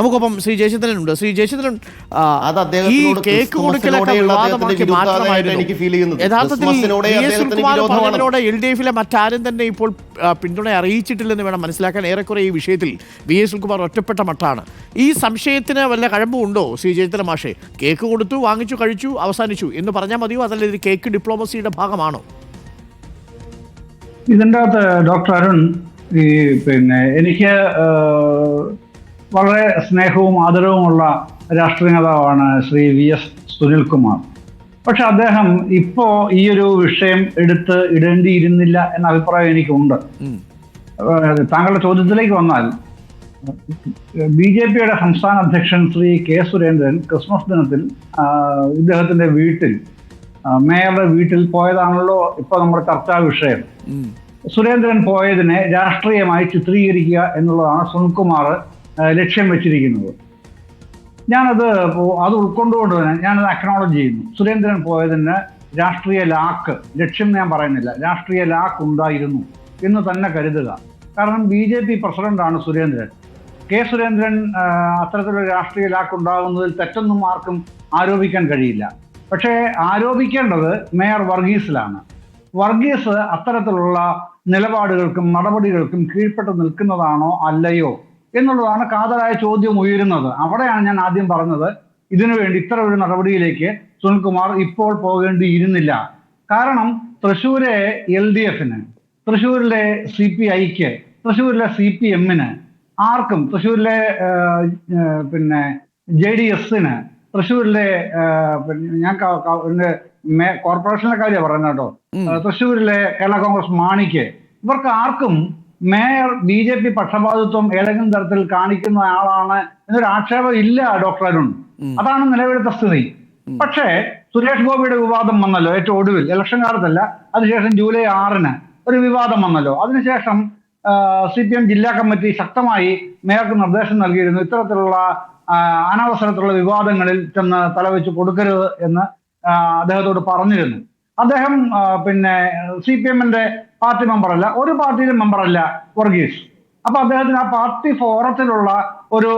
നമുക്കൊപ്പം ശ്രീ ജയചന്ദ്രൻ ഉണ്ട് ശ്രീ ജയചന്ദ്രൻ ആ, അത് ഈ കേക്ക് കൊടുക്കലൊക്കെ വിവാദമാക്കി യഥാർത്ഥത്തിൽ എൽ ഡി എഫിലെ മറ്റാരും തന്നെ ഇപ്പോൾ പിന്തുണ അറിയിച്ചിട്ടില്ലെന്ന് വേണം മനസ്സിലാക്കാൻ ഏറെക്കുറെ ഈ വിഷയത്തിൽ വി എസ് സുൽകുമാർ ഒറ്റപ്പെട്ട മട്ടാണ്. ഈ സംശയത്തിന് വല്ല കഴമ്പുണ്ടോ ശ്രീ ജയചന്ദ്രൻ മാഷെ? കേക്ക് കൊടുത്തു വാങ്ങിച്ചു കഴിച്ചു അവസാനിച്ചു എന്ന് പറഞ്ഞാൽ മതിയോ? അതല്ല ഇത് കേക്ക് ഡിപ്ലോമസിയുടെ ഭാഗമാണോ? ഇതിന്റെ അകത്ത് ഡോക്ടർ അരുൺ ഈ പിന്നെ എനിക്ക് ആ, വളരെ സ്നേഹവും ആദരവുമുള്ള രാഷ്ട്രീയ നേതാവാണ് ശ്രീ വി എസ് സുനിൽകുമാർ. പക്ഷെ അദ്ദേഹം ഇപ്പോ ഈ ഒരു വിഷയം എടുത്ത് ഇടേണ്ടിയിരുന്നില്ല എന്ന അഭിപ്രായം എനിക്കുണ്ട്. താങ്കളുടെ ചോദ്യത്തിലേക്ക് വന്നാൽ ബി ജെ പിയുടെ സംസ്ഥാന അധ്യക്ഷൻ ശ്രീ കെ സുരേന്ദ്രൻ ക്രിസ്മസ് ദിനത്തിൽ ഇദ്ദേഹത്തിന്റെ വീട്ടിൽ മേയറുടെ വീട്ടിൽ പോയതാണല്ലോ ഇപ്പൊ നമ്മുടെ ചർച്ചാ വിഷയം. സുരേന്ദ്രൻ പോയതിനെ രാഷ്ട്രീയമായി ചിത്രീകരിക്കുക എന്നുള്ളതാണ് സുനിൽകുമാർ ലക്ഷ്യം വെച്ചിരിക്കുന്നത്. ഞാനത് അത് ഉൾക്കൊണ്ടുകൊണ്ട് തന്നെ ഞാനത് അക്നോളജ് ചെയ്യുന്നു. സുരേന്ദ്രൻ പോയതിന് രാഷ്ട്രീയ ലാക്ക് ലക്ഷ്യം ഞാൻ പറയുന്നില്ല രാഷ്ട്രീയ ലാക്ക് ഉണ്ടായിരുന്നു എന്ന് തന്നെ കരുതുക. കാരണം ബി ജെ പി പ്രസിഡന്റാണ് സുരേന്ദ്രൻ. കെ സുരേന്ദ്രൻ അത്തരത്തിലൊരു രാഷ്ട്രീയ ലാക്ക് ഉണ്ടാകുന്നതിൽ തെറ്റൊന്നും ആർക്കും ആരോപിക്കാൻ കഴിയില്ല. പക്ഷേ ആരോപിക്കേണ്ടത് മേയർ വർഗീസിലാണ്. വർഗീസ് അത്തരത്തിലുള്ള നിലപാടുകൾക്കും നടപടികൾക്കും കീഴ്പ്പെട്ട് നിൽക്കുന്നതാണോ അല്ലയോ എന്നുള്ളതാണ് കാതലായ ചോദ്യം ഉയരുന്നത്. അവിടെയാണ് ഞാൻ ആദ്യം പറഞ്ഞത്. ഇതിനുവേണ്ടി ഇത്ര ഒരു നടപടിയിലേക്ക് സുനിൽകുമാർ ഇപ്പോൾ പോകേണ്ടിയിരുന്നില്ല. കാരണം തൃശ്ശൂരെ എൽ ഡി എഫിന് തൃശ്ശൂരിലെ സി പി ഐക്ക് തൃശ്ശൂരിലെ സി പി എമ്മിന് ആർക്കും തൃശ്ശൂരിലെ പിന്നെ ജെ ഡി എസിന് തൃശ്ശൂരിലെ പിന്നെ ഞാൻ കോർപ്പറേഷനിലെ കാര്യമാണ് പറയുന്നത് കേട്ടോ. തൃശൂരിലെ തൃശ്ശൂരിലെ കേരള കോൺഗ്രസ് മാണിക്ക് ഇവർക്ക് ആർക്കും മേയർ ബി ജെ പി പക്ഷപാതിത്വം ഏതെങ്കിലും തരത്തിൽ കാണിക്കുന്ന ആളാണ് എന്നൊരു ആക്ഷേപം ഇല്ല ഡോക്ടർ അരുൺ. അതാണ് നിലവിലത്തെ സ്ഥിതി. പക്ഷേ സുരേഷ് ഗോപിയുടെ വിവാദം വന്നല്ലോ ഏറ്റവും ഒടുവിൽ. ഇലക്ഷൻ കാലത്തല്ല അതിനുശേഷം ജൂലൈ ആറിന് ഒരു വിവാദം വന്നല്ലോ. അതിനുശേഷം സി പി എം ജില്ലാ കമ്മിറ്റി ശക്തമായി മേയർക്ക് നിർദ്ദേശം നൽകിയിരുന്നു. ഇത്തരത്തിലുള്ള അനവസരത്തിലുള്ള വിവാദങ്ങളിൽ ചെന്ന് തലവെച്ച് കൊടുക്കരുത് എന്ന് അദ്ദേഹത്തോട് പറഞ്ഞിരുന്നു. അദ്ദേഹം പിന്നെ സി പി എമ്മിന്റെ പാർട്ടി മെമ്പർ അല്ല ഒരു പാർട്ടിയിലും മെമ്പറല്ല വർഗീസ്. അപ്പൊ അദ്ദേഹത്തിന് ആ പാർട്ടി ഫോറത്തിലുള്ള ഒരു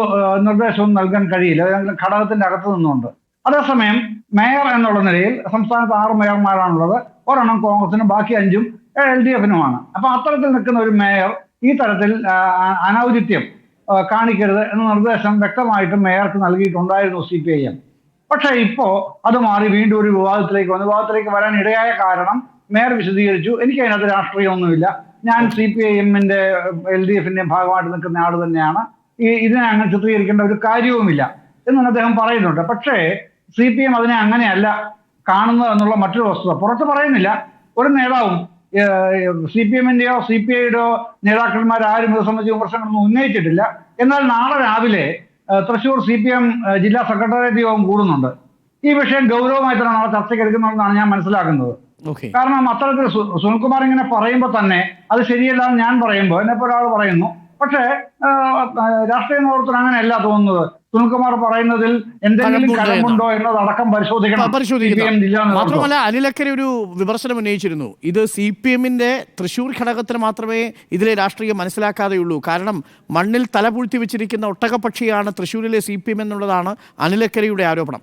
നിർദ്ദേശവും നൽകാൻ കഴിയില്ല. ഘടകത്തിന്റെ അകത്ത് നിന്നുകൊണ്ട് അതേസമയം മേയർ എന്നുള്ള നിലയിൽ സംസ്ഥാനത്ത് ആറ് മേയർമാരാണുള്ളത്. ഒരെണ്ണം കോൺഗ്രസിനും ബാക്കി അഞ്ചും എൽ ഡി എഫിനുമാണ്. അപ്പൊ അത്തരത്തിൽ നിൽക്കുന്ന ഒരു മേയർ ഈ തരത്തിൽ അനൌചിത്യം കാണിക്കരുത് എന്ന നിർദ്ദേശം വ്യക്തമായിട്ട് മേയർക്ക് നൽകിയിട്ടുണ്ടായിരുന്നു സി പി ഐ എം. പക്ഷേ ഇപ്പോ അത് മാറി വീണ്ടും ഒരു വിവാദത്തിലേക്ക് വന്നു. വിവാദത്തിലേക്ക് വരാൻ ഇടയായ കാരണം മേയർ വിശദീകരിച്ചു. എനിക്ക് അതിനകത്ത് രാഷ്ട്രീയമൊന്നുമില്ല. ഞാൻ സി പി ഐ എമ്മിന്റെ എൽ ഡി എഫിന്റെ ഭാഗമായിട്ട് നിൽക്കുന്ന ആൾ തന്നെയാണ്. ഈ ഇതിനെ അങ്ങനെ ചിത്രീകരിക്കേണ്ട ഒരു കാര്യവുമില്ല എന്നാണ് അദ്ദേഹം പറയുന്നുണ്ട്. പക്ഷേ സി പി എം അതിനെ അങ്ങനെയല്ല കാണുന്നത് എന്നുള്ള മറ്റൊരു വസ്തുത. പുറത്ത് പറയുന്നില്ല. ഒരു നേതാവും സി പി എമ്മിന്റെയോ സി പി ഐയുടെയോ നേതാക്കന്മാർ ആരും ഇത് സംബന്ധിച്ച് വിമർശനങ്ങളൊന്നും ഉന്നയിച്ചിട്ടില്ല. എന്നാൽ നാളെ രാവിലെ തൃശൂർ സി പി എം ജില്ലാ സെക്രട്ടേറിയറ്റ് യോഗം കൂടുന്നുണ്ട്. ഈ വിഷയം ഗൗരവമായി തന്നെ നാളെ ചർച്ചയ്ക്ക് എടുക്കുന്നതെന്നാണ് ഞാൻ മനസ്സിലാക്കുന്നത്. കാരണം അത്തരത്തിൽ സുനിൽകുമാർ ഇങ്ങനെ പറയുമ്പോൾ തന്നെ അത് ശരിയല്ല എന്ന് ഞാൻ പറയുമ്പോൾ എന്നെ ഒരാൾ പറയുന്നു. പക്ഷേ രാഷ്ട്രീയ നേതൃത്വത്തിന് അങ്ങനെയല്ല തോന്നുന്നത്. സുനിൽകുമാർ പറയുന്നതിൽ എന്തെങ്കിലും കഴമ്പുണ്ടോ എന്നതടക്കം പരിശോധിക്കണം. പരിശോധിക്കണം. മാത്രമല്ല അനിലക്കര ഒരു വിമർശനം ഉന്നയിച്ചിരുന്നു. ഇത് സി പി എമ്മിന്റെ തൃശൂർ ഘടകത്തിന് മാത്രമേ ഇതിലെ രാഷ്ട്രീയം മനസ്സിലാക്കാതെയുള്ളൂ. കാരണം മണ്ണിൽ തലപൂഴ്ത്തി വെച്ചിരിക്കുന്ന ഒട്ടകപക്ഷിയാണ് തൃശൂരിലെ സി പി എം എന്നുള്ളതാണ് അനിലക്കരയുടെ ആരോപണം.